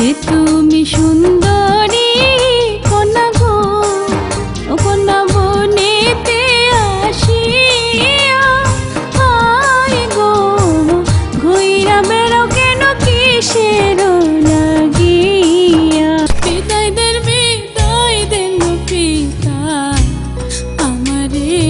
কে তুমি সুন্দরী, কন্যা গো, ও কোনা বনেতে আসিয়া আয় গো, ঘুইরা বেড়ো কেন কিসের লাগিয়া? পিতাইদের বিদায় দেন পিতা, আমারে